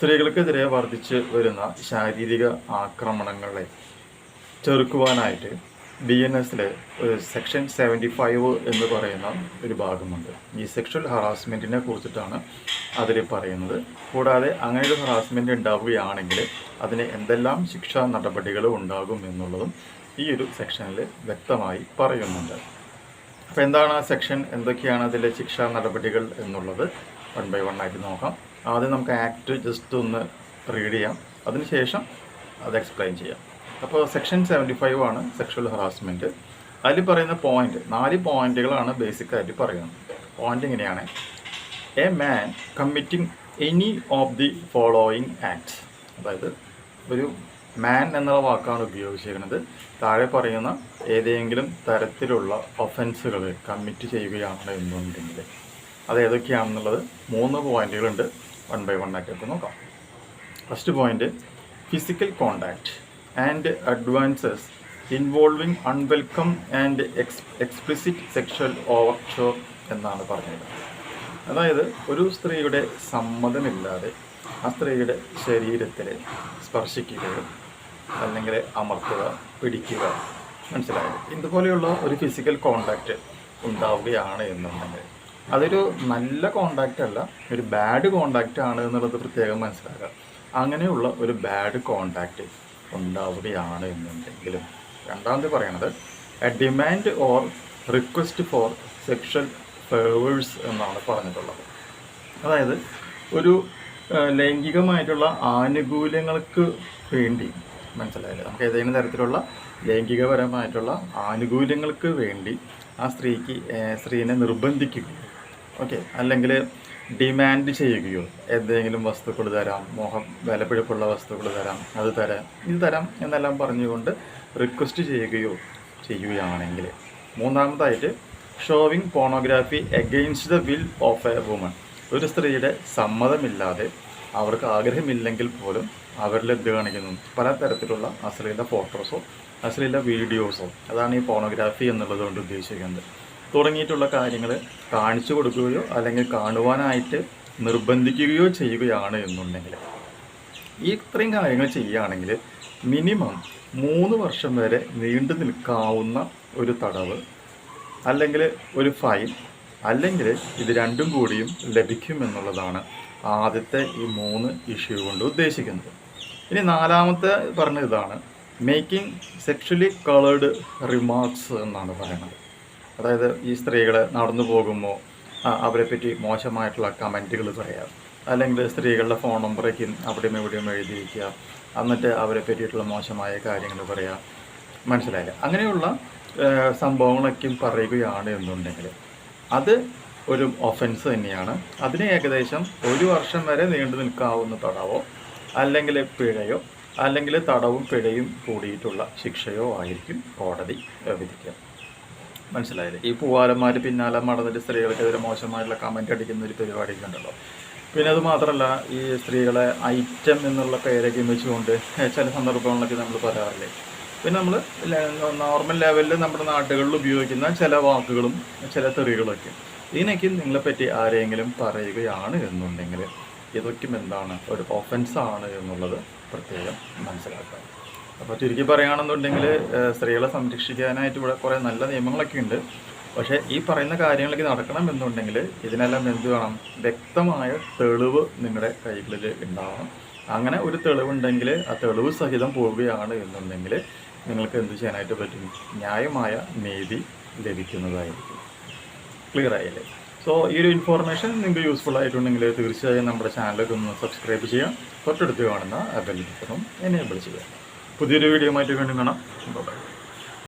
സ്ത്രീകൾക്കെതിരെ വർദ്ധിച്ച് വരുന്ന ശാരീരിക ആക്രമണങ്ങളെ ചെറുക്കുവാനായിട്ട് ബി എൻ എസിലെ ഒരു സെക്ഷൻ സെവന്റി ഫൈവ് എന്ന് പറയുന്ന ഒരു ഭാഗമുണ്ട്. ഈ സെക്ഷൽ ഹറാസ്മെന്റിനെ കുറിച്ചിട്ടാണ് അതിൽ പറയുന്നത്. കൂടാതെ അങ്ങനെ ഒരു ഹറാസ്മെന്റ് ഉണ്ടാവുകയാണെങ്കിൽ അതിന് എന്തെല്ലാം ശിക്ഷാ നടപടികൾ ഉണ്ടാകും എന്നുള്ളതും ഈ ഒരു സെക്ഷനിൽ വ്യക്തമായി പറയുന്നുണ്ട്. അപ്പോൾ എന്താണ് ആ സെക്ഷൻ എന്തൊക്കെയാണ് അതിലെ ശിക്ഷാ നടപടികൾ എന്നുള്ളത്? വൺ ബൈ വൺ ആയിട്ട് നോക്കാം. ആദ്യം നമുക്ക് ആക്ട് ജസ്റ്റ് ഒന്ന് റീഡ് ചെയ്യാം. അതിനുശേഷം അത് എക്സ്പ്ലെയിൻ ചെയ്യാം. അപ്പോൾ സെക്ഷൻ സെവന്റി ഫൈവ് ആണ് സെക്ഷൽ ഹറാസ്മെന്റ് അതിൽ പറയുന്ന പോയിന്റ് നാല് പോയിന്റുകളാണ് ബേസിക്കായിട്ട് പറയുന്നത്. പോയിന്റ് ഇങ്ങനെയാണ്. A man committing any of the following acts അതായത് ഒരു മാൻ എന്നുള്ള വാക്കാണ് ഉപയോഗിച്ചിരിക്കുന്നത്. താഴെ പറയുന്ന ഏതെങ്കിലും തരത്തിലുള്ള ഒഫൻസുകൾ കമ്മിറ്റ് ചെയ്യുകയാണ് എന്നുണ്ടെങ്കിൽ. അത് ഏതൊക്കെയാണെന്നുള്ളത് മൂന്ന് പോയിന്റുകളുണ്ട്. വൺ ബൈ വൺ ആയിട്ട് നോക്കാം. First point physical contact and advances involving unwelcome and ex explicit sexual overtures എന്നാണ് പറഞ്ഞത്. അതായത് ഒരു സ്ത്രീയുടെ സമ്മതമില്ലാതെ ആ സ്ത്രീയുടെ ശരീരത്തിൽ സ്പർശിക്കുകയോ അല്ലെങ്കിൽ അമർത്തുക പിടിക്കുക. മനസ്സിലായത് ഇതുപോലെയുള്ള ഒരു ഫിസിക്കൽ കോണ്ടാക്റ്റ് ഉണ്ടാവുകയാണ് എന്നുണ്ടെങ്കിൽ. അതൊരു നല്ല കോണ്ടാക്റ്റ് അല്ല ഒരു ബാഡ് കോണ്ടാക്റ്റ് ആണ് എന്നുള്ളത് പ്രത്യേകം മനസ്സിലാക്കുക. അങ്ങനെയുള്ള ഒരു ബാഡ് കോണ്ടാക്റ്റ് ഉണ്ടാവുകയാണ് എന്നുണ്ടെങ്കിലും. രണ്ടാമത് പറയണത് a demand or request for sexual favours എന്നാണ് പറഞ്ഞിട്ടുള്ളത്. അതായത് ഒരു ലൈംഗികമായിട്ടുള്ള ആനുകൂല്യങ്ങൾക്ക് വേണ്ടി മനസ്സിലായില്ലേ? നമുക്ക് ഏതെങ്കിലും തരത്തിലുള്ള ലൈംഗികപരമായിട്ടുള്ള ആനുകൂല്യങ്ങൾക്ക് വേണ്ടി ആ സ്ത്രീക്ക് സ്ത്രീനെ നിർബന്ധിക്കുകയോ ഓക്കെ അല്ലെങ്കിൽ ഡിമാൻഡ് ചെയ്യുകയോ എന്തെങ്കിലും വസ്തുക്കൾ തരാം മോഹം വിലപിടിപ്പുള്ള വസ്തുക്കൾ തരാം അത് തരാം ഇത് തരാം എന്നെല്ലാം പറഞ്ഞുകൊണ്ട് റിക്വസ്റ്റ് ചെയ്യുകയോ ചെയ്യുകയാണെങ്കിൽ. മൂന്നാമതായിട്ട് showing pornography against the will of a woman ഒരു സ്ത്രീയുടെ സമ്മതമില്ലാതെ അവർക്ക് ആഗ്രഹമില്ലെങ്കിൽ പോലും അവരിൽ എന്ത് കാണിക്കുന്നു പലതരത്തിലുള്ള അശ്ലീല ഫോട്ടോസോ അശ്ലീല വീഡിയോസോ. അതാണ് ഈ ഫോണോഗ്രാഫി എന്നുള്ളത് കൊണ്ട് ഉദ്ദേശിക്കുന്നത്. തുടങ്ങിയിട്ടുള്ള കാര്യങ്ങൾ കാണിച്ചു കൊടുക്കുകയോ അല്ലെങ്കിൽ കാണുവാനായിട്ട് നിർബന്ധിക്കുകയോ ചെയ്യുകയാണ് എന്നുണ്ടെങ്കിൽ. ഈ ഇത്രയും കാര്യങ്ങൾ ചെയ്യുകയാണെങ്കിൽ മിനിമം മൂന്ന് വർഷം വരെ നീണ്ടു നിൽക്കാവുന്ന ഒരു തടവ് അല്ലെങ്കിൽ ഒരു ഫൈൻ അല്ലെങ്കിൽ ഇത് രണ്ടും കൂടിയും ലഭിക്കുമെന്നുള്ളതാണ് ആദ്യത്തെ ഈ മൂന്ന് ഇഷ്യൂ കൊണ്ട് ഉദ്ദേശിക്കുന്നത്. ഇനി നാലാമത്തെ പറഞ്ഞ ഇതാണ് മേക്കിംഗ് സെക്ഷലി കളേർഡ് റിമാർക്സ് എന്നാണ് പറയുന്നത്. അതായത് ഈ സ്ത്രീകൾ നടന്നു പോകുമ്പോൾ അവരെ പറ്റി മോശമായിട്ടുള്ള കമന്റുകൾ പറയുക അല്ലെങ്കിൽ സ്ത്രീകളുടെ ഫോൺ നമ്പറേക്ക് അവിടെയും എവിടെയും എഴുതി വയ്ക്കുക എന്നിട്ട് അവരെ പറ്റിയിട്ടുള്ള മോശമായ കാര്യങ്ങൾ പറയാം. മനസ്സിലായില്ല? അങ്ങനെയുള്ള സംഭവങ്ങളൊക്കെയും പറയുകയാണ് എന്നുണ്ടെങ്കിൽ അത് ഒരു ഒഫൻസ് തന്നെയാണ്. അതിന് ഏകദേശം ഒരു വർഷം വരെ നീണ്ടു നിൽക്കാവുന്ന തടവോ അല്ലെങ്കിൽ പിഴയോ അല്ലെങ്കിൽ തടവും പിഴയും കൂടിയിട്ടുള്ള ശിക്ഷയോ ആയിരിക്കും കോടതി വിധിക്കുക. മനസ്സിലായില്ലേ? ഈ പൂവാലന്മാർ പിന്നാലെ നടന്നിട്ട് സ്ത്രീകൾക്കെതിരെ മോശമായിട്ടുള്ള കമന്റ് അടിക്കുന്ന ഒരു പരിപാടിയൊക്കെ ഉണ്ടല്ലോ. പിന്നെ അത് മാത്രമല്ല ഈ സ്ത്രീകളെ ഐറ്റം എന്നുള്ള പേരൊക്കെ വെച്ചുകൊണ്ട് ചില സന്ദർഭങ്ങളിലൊക്കെ നമ്മൾ പറയാറില്ലേ പിന്നെ നമ്മൾ നോർമൽ ലെവലിൽ നമ്മുടെ നാട്ടുകളിൽ ഉപയോഗിക്കുന്ന ചില വാക്കുകളും ചില തെറികളൊക്കെ. ഇതിനൊക്കെ നിങ്ങളെപ്പറ്റി ആരെങ്കിലും പറയുകയാണ് എന്നുണ്ടെങ്കിൽ ഇതൊക്കെ എന്താണ്? ഒരു ഒഫൻസ് ആണ് എന്നുള്ളത് പ്രത്യേകം മനസ്സിലാക്കുക. അപ്പോൾ ചുരുക്കി പറയുകയാണെന്നുണ്ടെങ്കിൽ സ്ത്രീകളെ സംരക്ഷിക്കാനായിട്ട് ഇവിടെ കുറേ നല്ല നിയമങ്ങളൊക്കെ ഉണ്ട്. പക്ഷേ ഈ പറയുന്ന കാര്യങ്ങളൊക്കെ നടക്കണം എന്നുണ്ടെങ്കിൽ ഇതിനെല്ലാം എന്ത് വേണം? വ്യക്തമായ തെളിവ് നിങ്ങളുടെ കൈകളിൽ ഉണ്ടാവണം. അങ്ങനെ ഒരു തെളിവുണ്ടെങ്കിൽ ആ തെളിവ് സഹിതം പോവുകയാണ് എന്നുണ്ടെങ്കിൽ നിങ്ങൾക്ക് എന്ത് ചെയ്യാനായിട്ട് പറ്റും? ന്യായമായ നീതി ലഭിക്കുന്നതായിരിക്കും. ക്ലിയർ ആയില്ലേ? സോ ഈ ഒരു ഇൻഫോർമേഷൻ നിങ്ങൾക്ക് യൂസ്ഫുൾ ആയിട്ടുണ്ടെങ്കിൽ തീർച്ചയായും നമ്മുടെ ചാനലൊക്കെ ഒന്ന് സബ്സ്ക്രൈബ് ചെയ്യാം. തൊട്ടടുത്ത് കാണുന്ന ബെൽ ബട്ടണും എനേബിൾ ചെയ്യുക. പുതിയൊരു വീഡിയോ ആയിട്ട് വീണ്ടും കാണാം. ബൈ